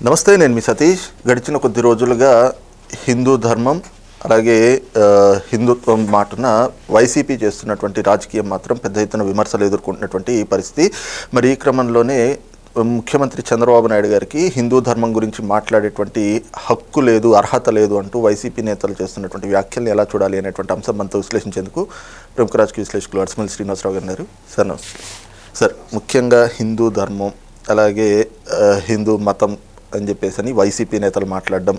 నమస్తే నేను మీ సతీష్ గడిచిన కొద్ది రోజులుగా హిందూ ధర్మం అలాగే హిందుత్వం మాటున వైసీపీ చేస్తున్నటువంటి రాజకీయం మాత్రం పెద్ద ఎత్తున విమర్శలు ఎదుర్కొంటున్నటువంటి ఈ పరిస్థితి మరి ఈ క్రమంలోనే ముఖ్యమంత్రి చంద్రబాబు నాయుడు గారికి హిందూ ధర్మం గురించి మాట్లాడేటువంటి హక్కు లేదు అర్హత లేదు అంటూ వైసీపీ నేతలు చేస్తున్నటువంటి వ్యాఖ్యల్ని ఎలా చూడాలి అనేటువంటి అంశం మనతో విశ్లేషించేందుకు ప్రముఖ రాజకీయ విశ్లేషకులు అడసమల్లి శ్రీనివాసరావు గారు సార్ నమస్తే. సార్ ముఖ్యంగా హిందూ ధర్మం అలాగే హిందూ మతం అని చెప్పేసి అని వైసీపీ నేతలు మాట్లాడడం.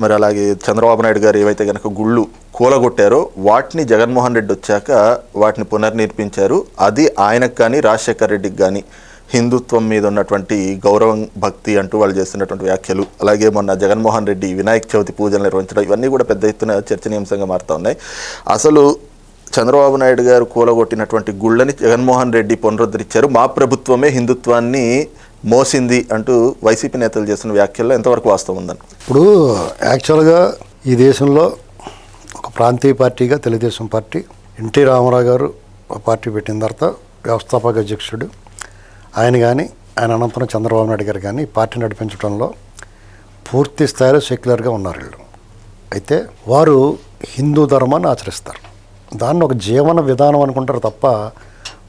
మరి అలాగే చంద్రబాబు నాయుడు గారు ఏవైతే కనుక గుళ్ళు కూలగొట్టారో వాటిని జగన్మోహన్ రెడ్డి వచ్చాక వాటిని పునర్నిర్మించారు. అది ఆయనకు కానీ రాజశేఖర్ రెడ్డికి కానీ హిందుత్వం మీద ఉన్నటువంటి గౌరవం భక్తి అంటూ వాళ్ళు చేస్తున్నటువంటి వ్యాఖ్యలు. అలాగే మొన్న జగన్మోహన్ రెడ్డి వినాయక చవితి పూజలు నిర్వహించడం ఇవన్నీ కూడా పెద్ద ఎత్తున చర్చనీయాంశంగా మారుతూ ఉన్నాయి. అసలు చంద్రబాబు నాయుడు గారు కూలగొట్టినటువంటి గుళ్ళని జగన్మోహన్ రెడ్డి పునరుద్ధరించారు. మా ప్రభుత్వమే హిందుత్వాన్ని మోసింది అంటూ వైసీపీ నేతలు చేసిన వ్యాఖ్యల్లో ఎంతవరకు వాస్తవం ఉందని? ఇప్పుడు యాక్చువల్గా ఈ దేశంలో ఒక ప్రాంతీయ పార్టీగా తెలుగుదేశం పార్టీ ఎన్టీ రామారావు గారు ఒక పార్టీ పెట్టిన తర్వాత వ్యవస్థాపక అధ్యక్షుడు. ఆయన కానీ ఆయన అనంతరం చంద్రబాబు నాయుడు గారు కానీ ఈ పార్టీ నడిపించడంలో పూర్తి స్థాయిలో సెక్యులర్గా ఉన్నారు వీళ్ళు. అయితే వారు హిందూ ధర్మాన్ని ఆచరిస్తారు. దాన్ని ఒక జీవన విధానం అనుకుంటారు తప్ప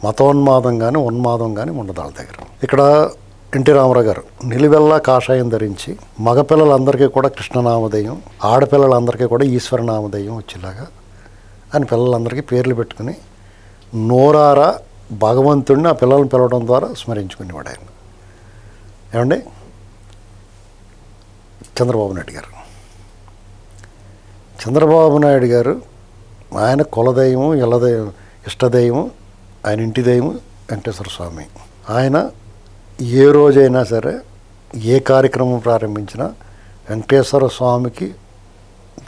మతోన్మాదం కానీ ఉన్మాదం కానీ ఉండదు వాళ్ళ దగ్గర. ఇక్కడ ఎన్టీ రామారావు గారు నిలువెల్లా కాషాయం ధరించి మగపిల్లలందరికీ కూడా కృష్ణనామధేయం ఆడపిల్లలందరికీ కూడా ఈశ్వర నామధేయం వచ్చేలాగా అని పిల్లలందరికీ పేర్లు పెట్టుకుని నోరారా భగవంతుడిని ఆ పిల్లల్ని పిలవడం ద్వారా స్మరించుకునేవాడు ఆయన. ఏమండి? చంద్రబాబు నాయుడు గారు. చంద్రబాబు నాయుడు గారు ఆయన కులదైవం ఇళ్ళదైవం ఇష్టదైవం ఆయన ఇంటి దైవం వెంకటేశ్వర స్వామి. ఆయన ఏ రోజైనా సరే ఏ కార్యక్రమం ప్రారంభించినా వెంకటేశ్వర స్వామికి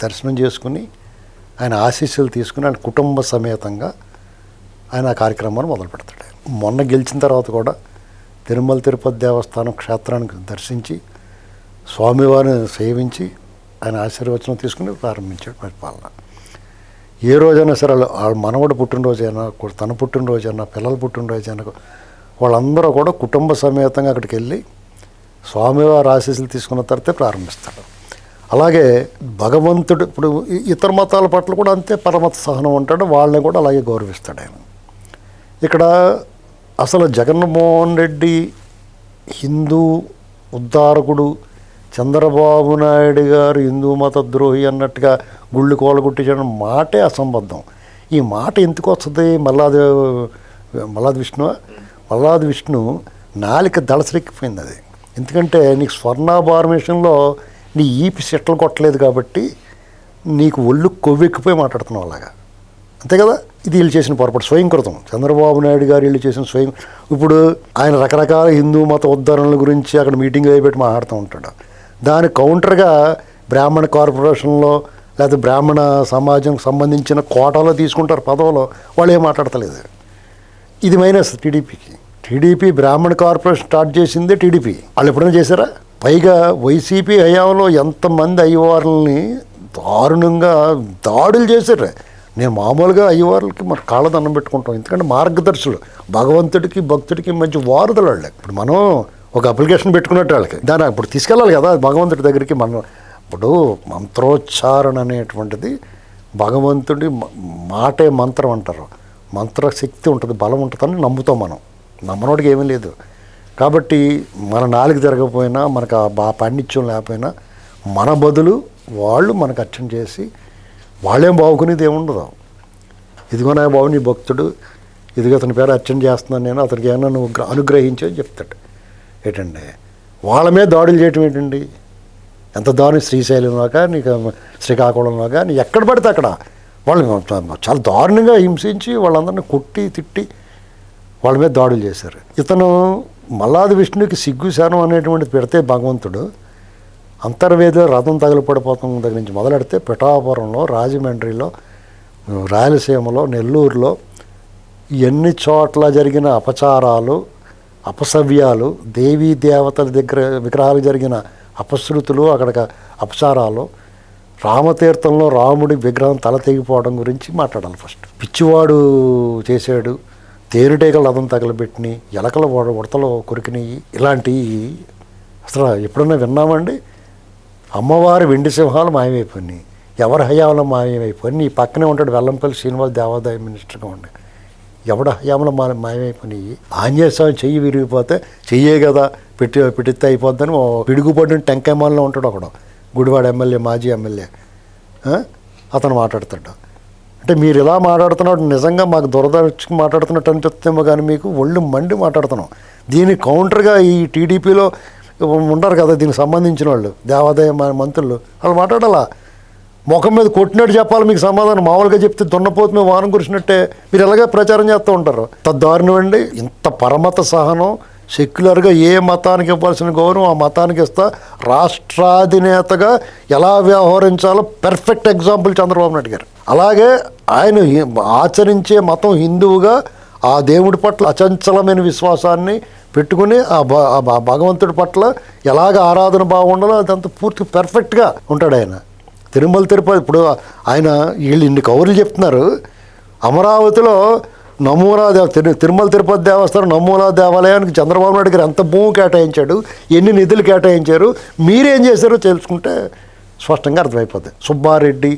దర్శనం చేసుకుని ఆయన ఆశీస్సులు తీసుకుని ఆయన కుటుంబ సమేతంగా ఆయన ఆ కార్యక్రమాన్ని మొదలు పెడతాడు మొన్న గెలిచిన తర్వాత కూడా తిరుమల తిరుపతి దేవస్థానం క్షేత్రానికి దర్శించి స్వామివారిని సేవించి ఆయన ఆశీర్వచనం తీసుకుని ప్రారంభించాడు పరిపాలన. ఏ రోజైనా సరే వాళ్ళ మనవడు పుట్టినరోజైనా తన పుట్టినరోజైనా పిల్లల పుట్టినరోజైనా వాళ్ళందరూ కూడా కుటుంబ సమేతంగా అక్కడికి వెళ్ళి స్వామివారి ఆశీస్సులు తీసుకున్న తర్వాతే ప్రారంభిస్తాడు అలాగే భగవంతుడు ఇప్పుడు ఇతర మతాల పట్ల కూడా అంతే పరమత సహనం ఉంటాడు వాళ్ళని కూడా అలాగే గౌరవిస్తాడు ఆయన. ఇక్కడ అసలు జగన్మోహన్ రెడ్డి హిందూ ఉద్ధారకుడు చంద్రబాబు నాయుడు గారు హిందూ మత ద్రోహి అన్నట్టుగా గుళ్ళు కోలగొట్టించడం మాటే అసంబద్ధం. ఈ మాట ఎందుకు వస్తుంది మల్లాది మల్లాది విష్ణువా? ప్రహ్లాద్ విష్ణు నాలిక దళసరెక్కిపోయింది అది. ఎందుకంటే నీకు స్వర్ణాభారం నీ ఈపి సెట్లు కొట్టలేదు కాబట్టి నీకు ఒళ్ళు కొవ్వెక్కిపోయి మాట్లాడుతున్నావు అలాగా. అంతే కదా? ఇది వీళ్ళు చేసిన పొరపాటు. స్వయంకృతం చంద్రబాబు నాయుడు గారు వీళ్ళు చేసిన స్వయం ఇప్పుడు ఆయన రకరకాల హిందూ మత ఉద్ధరణల గురించి అక్కడ మీటింగ్ అయిపెట్టి మాట్లాడుతూ ఉంటాడు. దాని కౌంటర్గా బ్రాహ్మణ కార్పొరేషన్లో లేకపోతే బ్రాహ్మణ సమాజంకి సంబంధించిన కోటాలో తీసుకుంటారు పదవులో వాళ్ళు ఏం మాట్లాడతలేదు. ఇది మైనస్ టీడీపీకి. టీడీపీ బ్రాహ్మణ కార్పొరేషన్ స్టార్ట్ చేసిందే టీడీపీ. వాళ్ళు ఎప్పుడైనా చేశారా? పైగా వైసీపీ హయాంలో ఎంతమంది అయ్యవార్లని దారుణంగా దాడులు చేశారు. నేను మామూలుగా అయ్యవార్లకి మరి కాళ్ళ దండం పెట్టుకుంటాం. ఎందుకంటే మార్గదర్శులు. భగవంతుడికి భక్తుడికి మంచి వారధులు వాళ్ళు. ఇప్పుడు మనం ఒక అప్లికేషన్ పెట్టుకున్నట్టు వాళ్ళకి. దాన్ని ఇప్పుడు తీసుకెళ్ళాలి కదా భగవంతుడి దగ్గరికి మనం ఇప్పుడు మంత్రోచ్చారణ అనేటువంటిది భగవంతుడి మాటే మంత్రం అంటారు. మంత్రశక్తి ఉంటుంది బలం ఉంటుందని నమ్ముతాం మనం. నమ్మనోడికి ఏమీ లేదు. కాబట్టి మన నాలుగు తిరగకపోయినా మనకు ఆ బా పాండిత్యం లేకపోయినా మన బదులు వాళ్ళు మనకు అర్చన చేసి వాళ్ళేం బాగుకునేది ఏముండదు. ఇదిగో నా బాబు నీ భక్తుడు ఇదిగో అతని పేరు అర్చన చేస్తున్నాను నేను అతనికి ఏమన్నా నువ్వు అనుగ్రహించో చెప్తాడు. ఏంటండి వాళ్ళ మీద దాడులు చేయటం ఏంటండి? ఎంత దారుణం శ్రీశైలంలో కానీ శ్రీకాకుళంలో కానీ ఎక్కడ పడితే అక్కడ. వాళ్ళు చాలా దారుణంగా హింసించి వాళ్ళందరినీ కొట్టి తిట్టి వాళ్ళ మీద దాడులు చేశారు. ఇతను మల్లాది విష్ణుకి సిగ్గు శానం అనేటువంటిది పెడితే భగవంతుడు అంతర్వేద రథం తగలపడిపోతాం దగ్గర నుంచి మొదలెడితే పిఠాపురంలో రాజమండ్రిలో రాయలసీమలో నెల్లూరులో ఎన్ని చోట్ల జరిగిన అపచారాలు అపసవ్యాలు దేవీ దేవతల దగ్గర విగ్రహాలు జరిగిన అపశృతులు అక్కడ అపచారాలు రామతీర్థంలో రాముడి విగ్రహం తల తెగిపోవడం గురించి మాట్లాడాలి ఫస్ట్. పిచ్చివాడు చేశాడు. తేనెటీగలు రథం తగలబెట్టినాయి ఎలకల ఉడ- ఉడతలు కొరికినాయి ఇలాంటివి అసలు ఎప్పుడన్నా విన్నామండి? అమ్మవారి వెండి సింహాలు మాయమైపోయినాయి. ఎవరి హయాంలో మాయమైపోయినాయి? ఈ పక్కనే ఉంటాడు వెల్లంపల్లి శ్రీనివాస్ దేవాదాయ మినిస్టర్గా ఉండే ఎవడ హయాంలో మా మాయమైపోయినాయి? ఆంజనేయ స్వామి చెయ్యి విరిగిపోతే చెయ్యే కదా పెట్టి పెట్టితే అయిపోద్దని ఓ పిడుగుపడిన టెంకాయమాల్లో ఉంటాడు ఒకడు. గుడివాడ ఎమ్మెల్యే మాజీ ఎమ్మెల్యే. అతను మాట్లాడతాడు. అంటే మీరు ఇలా మాట్లాడుతున్నాడు నిజంగా మాకు దురద మాట్లాడుతున్నట్టు అనిపిస్తుందేమో కానీ మీకు ఒళ్ళు మండి మాట్లాడుతున్నాం. దీని కౌంటర్గా ఈ టీడీపీలో ఉంటారు కదా దీనికి సంబంధించిన వాళ్ళు దేవాదాయ మంత్రులు వాళ్ళు మాట్లాడాలా? ముఖం మీద కొట్టినట్టు చెప్పాలి మీకు సమాధానం. మామూలుగా చెప్తే దున్నపోతు మేము వానం కురిసినట్టే మీరు ఎలాగే ప్రచారం చేస్తూ ఉంటారు? తద్దారుణం అండి ఇంత పరమత సహనం సెక్యులర్గా ఏ మతానికి ఇవ్వాల్సిన గౌరవం ఆ మతానికి ఇస్తా. రాష్ట్రాధినేతగా ఎలా వ్యవహరించాలో పెర్ఫెక్ట్ ఎగ్జాంపుల్ చంద్రబాబు నాయుడు గారు. అలాగే ఆయన ఆచరించే మతం హిందువుగా ఆ దేవుడి పట్ల అచంచలమైన విశ్వాసాన్ని పెట్టుకుని ఆ భ- భగవంతుడి పట్ల ఎలాగ ఆరాధన బాగుండాలో అదంతా పూర్తి పెర్ఫెక్ట్గా ఉంటాడు ఆయన. తిరుమల తిరుపతి ఇప్పుడు ఆయన వీళ్ళు ఇన్ని కౌరులు చెప్తున్నారు. అమరావతిలో నమూనా దేవ తిరుమల తిరుపతి దేవస్థానం నమూనా దేవాలయానికి చంద్రబాబు నాయుడు గారు ఎంత భూమి కేటాయించాడు ఎన్ని నిధులు కేటాయించారు మీరేం చేశారో తెలుసుకుంటే స్పష్టంగా అర్థమైపోతుంది సుబ్బారెడ్డి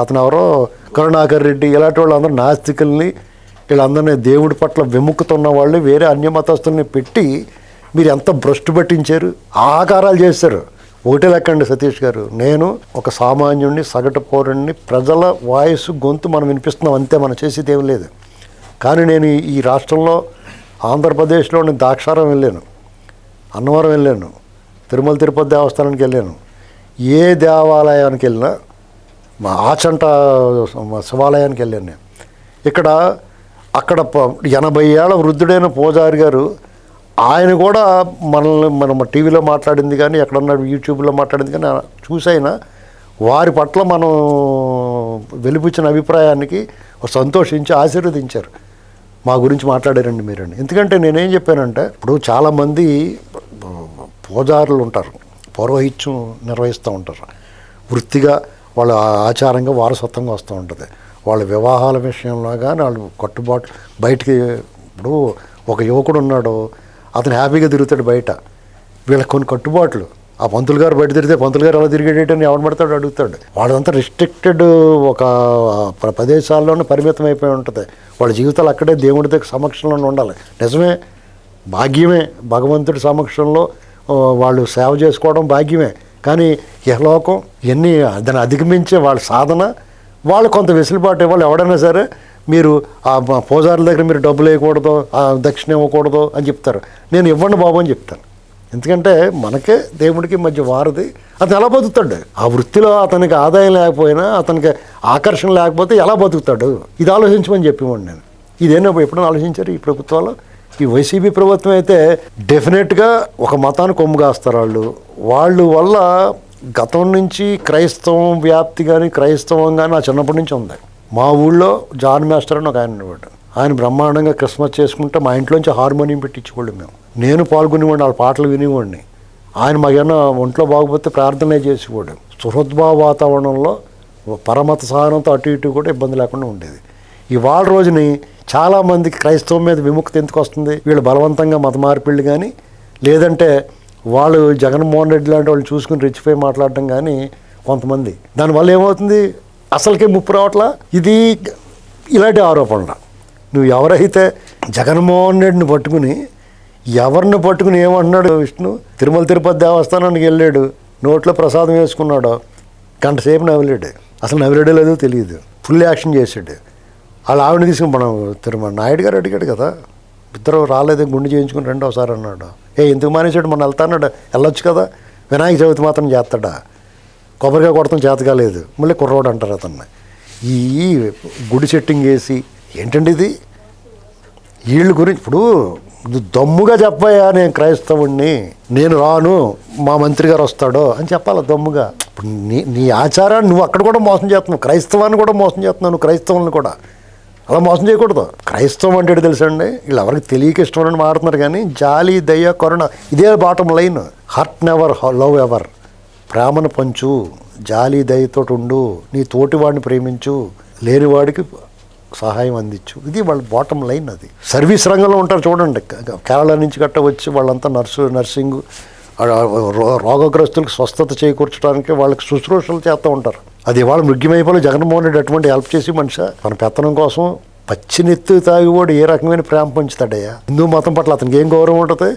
అతను ఎవరో కరుణాకర్ రెడ్డి ఇలాంటి వాళ్ళందరూ నాస్తికుల్ని వీళ్ళందరినీ దేవుడి పట్ల విముక్తున్న వాళ్ళు వేరే అన్యమతస్తుల్ని పెట్టి మీరు ఎంత భ్రష్టు పట్టించారు ఆకారాలు చేశారు. ఒకటే లెక్కండి సతీష్ గారు. నేను ఒక సామాన్యుడిని సగటు పౌరుణ్ణి ప్రజల వాయిస్ గొంతు మనం వినిపిస్తున్నాం అంతే మనం చేసేది ఏం లేదు. కానీ నేను ఈ- రాష్ట్రంలో రాష్ట్రంలో ఆంధ్రప్రదేశ్లోని ద్రాక్షారం వెళ్ళాను అన్నవరం వెళ్ళాను తిరుమల తిరుపతి దేవస్థానానికి వెళ్ళాను. ఏ దేవాలయానికి వెళ్ళినా మా ఆచంట శివాలయానికి వెళ్ళాను నేను. ఇక్కడ అక్కడ ప- ఎనభై ఏళ్ళ వృద్ధుడైన పూజారి గారు ఆయన కూడా మనల్ని మనం టీవీలో మాట్లాడింది కానీ ఎక్కడన్నా యూట్యూబ్లో మాట్లాడింది కానీ చూసైనా వారి పట్ల మనం వెలిపించిన అభిప్రాయానికి సంతోషించి ఆశీర్వదించారు. మా గురించి మాట్లాడారండి మీరండి. ఎందుకంటే నేనేం చెప్పానంటే ఇప్పుడు చాలామంది పూజారులు ఉంటారు పౌరోహిత్యం నిర్వహిస్తూ ఉంటారు. వృత్తిగా వాళ్ళ ఆచారంగా వారసత్వంగా వస్తూ ఉంటుంది. వాళ్ళ వివాహాల విషయంలో కానీ వాళ్ళు కట్టుబాట్లు బయటికి ఇప్పుడు ఒక యువకుడు ఉన్నాడు అతను హ్యాపీగా తిరుగుతాడు బయట. వీళ్ళకి కొన్ని కట్టుబాట్లు. ఆ పంతులు గారు బయట తిరిగితే పంతులు గారు ఎలా తిరిగేటని ఎవరు పడతాడు అడుగుతాడు. వాళ్ళంతా రిస్ట్రిక్టెడ్ ఒక ప్ర- ప్రదేశాల్లోనే పరిమితం అయిపోయి ఉంటుంది. వాళ్ళ జీవితాలు అక్కడే దేవుడి దగ్గర సమక్షంలోనే ఉండాలి. నిజమే భాగ్యమే భగవంతుడి సమక్షంలో వాళ్ళు సేవ చేసుకోవడం భాగ్యమే. కానీ యహలోకం ఎన్ని దాన్ని అధిగమించే వాళ్ళ సాధన వాళ్ళు కొంత వెసులుబాటు ఇవ్వాలి. ఎవడైనా సరే మీరు ఆ పూజారుల దగ్గర మీరు డబ్బులు వేయకూడదు ఆ దక్షిణ ఇవ్వకూడదు అని చెప్తారు. నేను ఇవ్వండి బాబు అని చెప్తాను. ఎందుకంటే మనకే దేవుడికి మధ్య వారది అతను ఎలా బతుకుతాడు? ఆ వృత్తిలో అతనికి ఆదాయం లేకపోయినా అతనికి ఆకర్షణ లేకపోతే ఎలా బతుకుతాడు? ఇది ఆలోచించమని చెప్పేవాడు నేను. ఇదేనా ఎప్పుడైనా ఆలోచించారు ఈ ప్రభుత్వాలు? ఈ వైసీపీ ప్రభుత్వం అయితే డెఫినెట్గా ఒక మతాన్ని కొమ్ము కాస్తారు వాళ్ళు. వాళ్ళు వల్ల గతం నుంచి క్రైస్తవం వ్యాప్తి కానీ క్రైస్తవం కానీ నా చిన్నప్పటి నుంచి ఉంది. మా ఊళ్ళో జాన్ మాస్టర్ అని ఒక ఆయన ఉండేవాడు. ఆయన బ్రహ్మాండంగా క్రిస్మస్ చేసుకుంటే మా ఇంట్లోంచి హార్మోనియం పెట్టించుకోండి మేము. నేను పాల్గొనేవాడిని వాళ్ళ పాటలు వినేవాడిని. ఆయన మాకేమన్నా ఒంట్లో బాగుపోతే ప్రార్థనే చేసేవాడు. సుహృద్భావ వాతావరణంలో పరమత సహనంతో అటు ఇటు కూడా ఇబ్బంది లేకుండా ఉండేది. ఇవాళ రోజుని చాలామందికి క్రైస్తవం మీద విముక్తి ఎందుకు వస్తుంది? వీళ్ళు బలవంతంగా మత మార్పిళ్ళు కానీ లేదంటే వాళ్ళు జగన్మోహన్ రెడ్డి లాంటి వాళ్ళు చూసుకుని రెచ్చిపోయి మాట్లాడటం కానీ కొంతమంది. దానివల్ల ఏమవుతుంది? అసలుకే ముప్పు రావట్లా? ఇది ఇలాంటి ఆరోపణలు. నువ్వు ఎవరైతే జగన్మోహన్ రెడ్డిని పట్టుకుని ఎవరిని పట్టుకుని ఏమంటున్నాడు విష్ణు? తిరుమల తిరుపతి దేవస్థానానికి వెళ్ళాడు నోట్లో ప్రసాదం వేసుకున్నాడు గంట సేపు నవ్వలేడు. అసలు నవ్విలేడో లేదో తెలియదు. ఫుల్ యాక్షన్ చేసాడు వాళ్ళ ఆవిడ తీసుకుని మనం తిరుమల? నాయుడు గారు అడిగాడు కదా. ఇద్దరు రాలేదు గుండు చేయించుకుని రెండోసారి అన్నాడు. ఏ ఎందుకు మానేసాడు మనం వెళ్తాన్నాడు వెళ్ళొచ్చు కదా. వినాయక చవితి మాత్రం చేస్తాడా? కొబ్బరికాయ కొడతాం చేత కాలేదు మళ్ళీ కుర్రోడు అంటారు అతన్ని. ఈ గుడి సెట్టింగ్ వేసి ఏంటండి ఇది? వీళ్ళ గురించి ఇప్పుడు దమ్ముగా చెప్పాయా నేను క్రైస్తవుణ్ణి? నేను రాను మా మంత్రి గారు వస్తాడో అని చెప్పాలి దమ్ముగా? ఇప్పుడు నీ నీ ఆచారాన్ని నువ్వు అక్కడ కూడా మోసం చేస్తున్నావు క్రైస్తవాన్ని కూడా మోసం చేస్తున్నావు క్రైస్తవులను కూడా. అలా మోసం చేయకూడదు. క్రైస్తవం అంటే తెలుసండి? వీళ్ళు ఎవరికి తెలియక ఇష్టం అని కానీ జాలి దయ కరుణ ఇదే bottom line hurt never love ever ప్రేమను పంచు జాలి దయతో ఉండు నీ తోటివాడిని ప్రేమించు లేనివాడికి సహాయం అందించు. ఇది వాళ్ళ బాటం లైన్ అది. సర్వీస్ రంగంలో ఉంటారు చూడండి. కేరళ నుంచి గట్ట వచ్చి వాళ్ళంతా నర్సు నర్సింగ్ రోగగ్రస్తులకు స్వస్థత చేకూర్చడానికి వాళ్ళకి శుశ్రూషలు చేస్తూ ఉంటారు. అది ఇవాళ మృగ్యమైపోయి జగన్మోహన్ రెడ్డి అటువంటి హెల్ప్ చేసి మనిషి మన పెత్తనం కోసం పచ్చినెత్తు తాగివాడు ఏ రకమైన ప్రేమ పంచుతాడయ్యా? హిందూ మతం పట్ల అతనికి ఏం గౌరవం ఉంటుంది?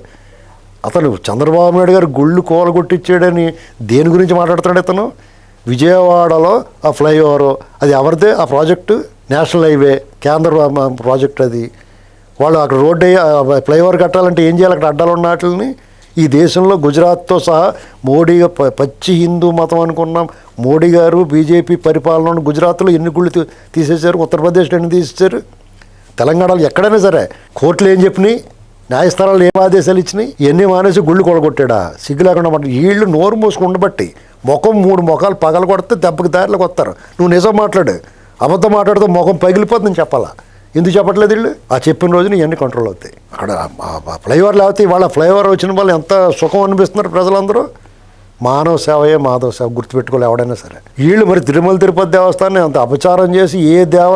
అతను చంద్రబాబు నాయుడు గారు గుళ్ళు కూలగొట్టించాడని దేని గురించి మాట్లాడుతున్నాడు అతను విజయవాడలో ఆ ఫ్లైఓవర్ అది ఎవరిదే? ఆ ప్రాజెక్టు నేషనల్ హైవే కేంద్ర ప్రాజెక్ట్ అది. వాళ్ళు అక్కడ రోడ్డు ఫ్లైఓవర్ కట్టాలంటే ఏం చేయాలి? అక్కడ అడ్డాలు ఉన్న వాటిని ఈ దేశంలో గుజరాత్తో సహా మోడీ ప- పచ్చి హిందూ మతం అనుకున్న. మోడీ గారు బీజేపీ పరిపాలన గుజరాత్లో ఎన్ని గుళ్ళు తీసేశారు? ఉత్తరప్రదేశ్లో ఎన్ని తీసేశారు? తెలంగాణలో ఎక్కడైనా సరే కోర్టులు ఏం చెప్పినాయి? న్యాయస్థానాలు ఏం ఆదేశాలు ఇచ్చినాయి? ఎన్ని మానేసి గుళ్ళు కొడగొట్టాడా? సిగ్గు లేకుండా మాట వీళ్ళు నోరు మూసుకుండబట్టి ముఖం మూడు ముఖాలు పగలు కొడితే దెబ్బకి దారిలోకి వస్తారు. నువ్వు నిజం మాట్లాడు. అబద్ధం మాట్లాడితే ముఖం పగిలిపోతుందని చెప్పాలా? ఎందుకు చెప్పట్లేదు వీళ్ళు? ఆ చెప్పిన రోజున ఇవన్నీ కంట్రోల్ అవుతాయి. అక్కడ ఫ్లైఓవర్ లేకపోతే వాళ్ళ ఫ్లైఓవర్ వచ్చిన వాళ్ళు ఎంత సుఖం అనిపిస్తున్నారు ప్రజలందరూ? మానవ సేవయే మాధవ సేవ గుర్తుపెట్టుకోవాలి ఎవడైనా సరే. వీళ్ళు మరి తిరుమల తిరుపతి దేవస్థానం అంత అపచారం చేసి ఏ దేవ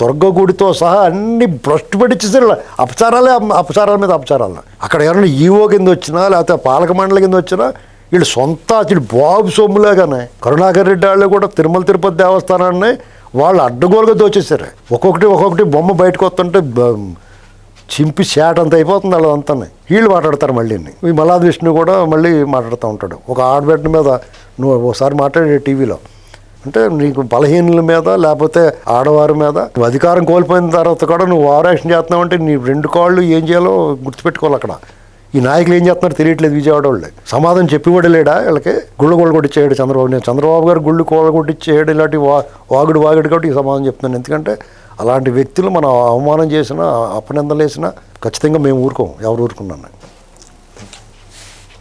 దుర్గ గుడితో సహా అన్ని భ్రష్టు పట్టించేసారు అపచారాలే అపచారాల మీద అపచారాలు. అక్కడ ఎవరైనా ఈవో కింద వచ్చినా లేకపోతే పాలక మండలి కింద వచ్చినా వీళ్ళు సొంత వీళ్ళు బాబు సొమ్ములాగానే కరుణాకర్ రెడ్డి వాళ్ళు కూడా తిరుమల తిరుపతి దేవస్థానాన్ని వాళ్ళు అడ్డగోలుగా దోచేశారు. ఒక్కొక్కటి ఒక్కొక్కటి బొమ్మ బయటకు వస్తుంటే చింపి చేట అంత అయిపోతుంది వాళ్ళంతా వీళ్ళు మాట్లాడతారు మళ్ళీ ఈ మల్లాది విష్ణు కూడా మళ్ళీ మాట్లాడుతూ ఉంటాడు. ఒక ఆడబిడ్డ మీద నువ్వు ఒకసారి మాట్లాడే టీవీలో. అంటే నీకు బలహీనుల మీద లేకపోతే ఆడవారి మీద నువ్వు అధికారం కోల్పోయిన తర్వాత కూడా నువ్వు ఓవరాక్షన్ చేస్తున్నావు అంటే నీ రెండు కాళ్ళు ఏం చేయాలో గుర్తుపెట్టుకోవాలి అక్కడ. ఈ నాయకులు ఏం చేస్తున్నారో తెలియట్లేదు విజయవాడ వాళ్ళు. సమాధానం చెప్పివాడు లేడా వీళ్ళకి? గుళ్ళు కొలగొట్టిచ్చేయడు చంద్రబాబు. నేను చంద్రబాబు గారు గుళ్ళు కొలగొట్టిచ్చేయడు ఇలాంటి వా వాగుడు వాగుడు కాబట్టి ఈ సమాధానం చెప్తున్నాను. ఎందుకంటే అలాంటి వ్యక్తులు మనం అవమానం చేసినా అపనిందలేసినా ఖచ్చితంగా మేము ఊరుకోం ఎవరు ఊరుకున్నాను